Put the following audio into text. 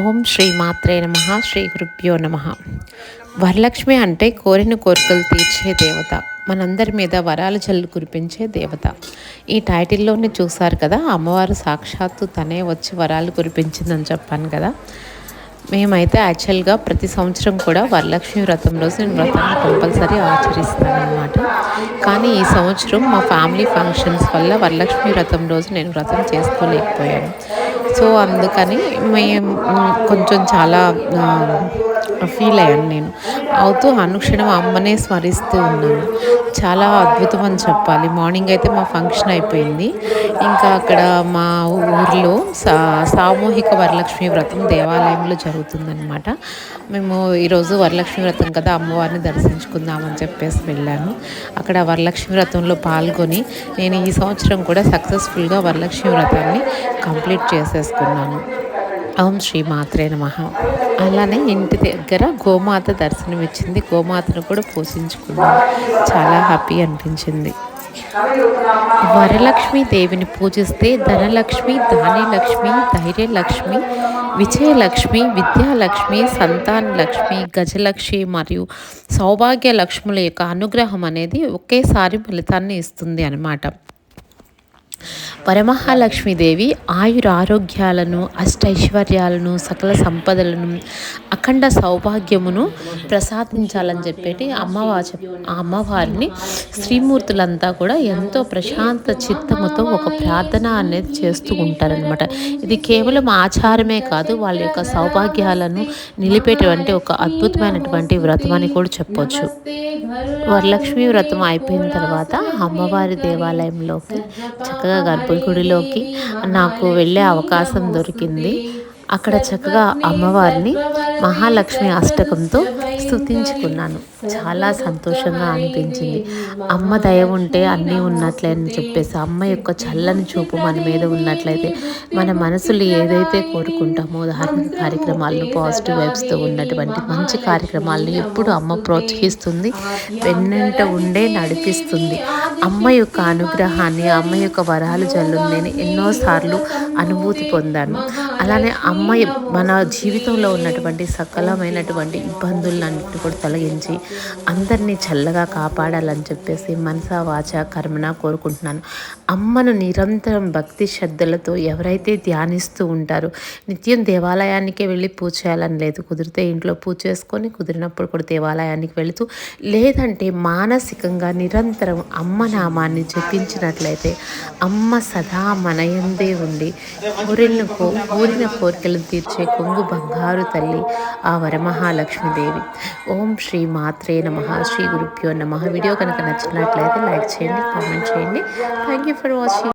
ఓం శ్రీ మాత్రే నమ శ్రీ గురుభ్యో నమ. వరలక్ష్మి అంటే కోరిన కోరికలు తీర్చే దేవత. మనందరి మీద వరాల జల్లు కురిపించే దేవత. ఈ టైటిల్లోనే చూసారు కదా అమ్మవారు సాక్షాత్తు తనే వచ్చి వరాలు కురిపించిందని చెప్పాను కదా. మేమైతే యాక్చువల్గా ప్రతి సంవత్సరం కూడా వరలక్ష్మి వ్రతం రోజు నేను వ్రతాన్ని కంపల్సరీ ఆచరిస్తానన్నమాట. కానీ ఈ సంవత్సరం మా ఫ్యామిలీ ఫంక్షన్స్ వల్ల వరలక్ష్మి వ్రతం రోజు నేను వ్రతం చేసుకోలేకపోయాను. సో అందుకని మేము కొంచెం చాలా ఫీల్ అయ్యాను నేను. అవుతూ అనుక్షణం అమ్మనే స్మరిస్తూ ఉన్నాను. చాలా అద్భుతం అని చెప్పాలి. మార్నింగ్ అయితే మా ఫంక్షన్ అయిపోయింది. ఇంకా అక్కడ మా ఊర్లో సా సామూహిక వరలక్ష్మి వ్రతం దేవాలయంలో జరుగుతుందనమాట మేము ఈరోజు వరలక్ష్మి వ్రతం కదా అమ్మవారిని దర్శించుకుందామని చెప్పేసి వెళ్ళాను. అక్కడ వరలక్ష్మి వ్రతంలో పాల్గొని నేను ఈ సంవత్సరం కూడా సక్సెస్ఫుల్గా వరలక్ష్మి వ్రతాన్ని కంప్లీట్ చేసేసుకున్నాను. ఓం శ్రీ మాత్రే నమ. అలానే ఇంటి దగ్గర గోమాత దర్శనం ఇచ్చింది గోమాతను కూడా పూజించుకున్నాం. చాలా హ్యాపీ అనిపించింది. వరలక్ష్మి దేవిని పూజిస్తే ధనలక్ష్మి ధాన్యలక్ష్మి ధైర్యలక్ష్మి విజయలక్ష్మి విద్యాలక్ష్మి సంతాన లక్ష్మి గజలక్ష్మి మరియు సౌభాగ్య లక్ష్ముల యొక్క అనుగ్రహం అనేది ఒకేసారి ఫలితాన్ని ఇస్తుంది అనమాట పరమహాలక్ష్మీదేవి ఆయుర ఆరోగ్యాలను అష్టైశ్వర్యాలను సకల సంపదలను అఖండ సౌభాగ్యమును ప్రసాదించాలని చెప్పేటి అమ్మవారి ఆ అమ్మవారిని శ్రీమూర్తులంతా కూడా ఎంతో ప్రశాంత చిత్తముతో ఒక ప్రార్థన అనేది చేస్తూ ఉంటారనమాట ఇది కేవలం ఆచారమే కాదు వాళ్ళ యొక్క సౌభాగ్యాలను నిలిపేటువంటి ఒక అద్భుతమైనటువంటి వ్రతం అని కూడా చెప్పొచ్చు. వరలక్ష్మి వ్రతం అయిపోయిన తర్వాత అమ్మవారి దేవాలయంలోకి చక్కగా చక్కగా గర్భగుడిలోకి నాకు వెళ్ళే అవకాశం దొరికింది. అక్కడ చక్కగా అమ్మవారిని మహాలక్ష్మి అష్టకంతో స్థుతించుకున్నాను చాలా సంతోషంగా అనిపించింది. అమ్మ దయ ఉంటే అన్నీ ఉన్నట్లే అని చెప్పేసి అమ్మ యొక్క చల్లని చూపు మన మీద ఉన్నట్లయితే మన మనసులు ఏదైతే కోరుకుంటామో ధార్మిక కార్యక్రమాలను పాజిటివ్ వైబ్స్తో ఉన్నటువంటి మంచి కార్యక్రమాలను ఎప్పుడు అమ్మ ప్రోత్సహిస్తుంది. వెన్నంట ఉండే నడిపిస్తుంది. అమ్మ యొక్క అనుగ్రహాన్ని అమ్మ యొక్క వరాలు జల్లు నేను ఎన్నోసార్లు అనుభూతి పొందాను. అలానే అమ్మ మన జీవితంలో ఉన్నటువంటి సకలమైనటువంటి ఇబ్బందులన్నింటినీ కూడా తొలగించి అందరినీ చల్లగా కాపాడాలని చెప్పేసి మనసా వాచ కర్మన కోరుకుంటున్నాను. అమ్మను నిరంతరం భక్తి శ్రద్ధలతో ఎవరైతే ధ్యానిస్తూ ఉంటారో నిత్యం దేవాలయానికే వెళ్ళి పూజ చేయాలని లేదు. కుదిరితే ఇంట్లో పూజ చేసుకొని కుదిరినప్పుడు కూడా దేవాలయానికి వెళుతూ లేదంటే మానసికంగా నిరంతరం అమ్మ నామాన్ని జపించినట్లయితే అమ్మ సదా మనయందే ఉండి కోరిన కోరిన కోరికలను తీర్చే కొంగు బంగారు తల్లి ఆ వరమహాలక్ష్మీదేవి. ఓం శ్రీ మాత్రే నమ. శ్రీ గురుభ్యో నమ. వీడియో కనుక నచ్చినట్లయితే లైక్ చేయండి కామెంట్ చేయండి. Thank you for watching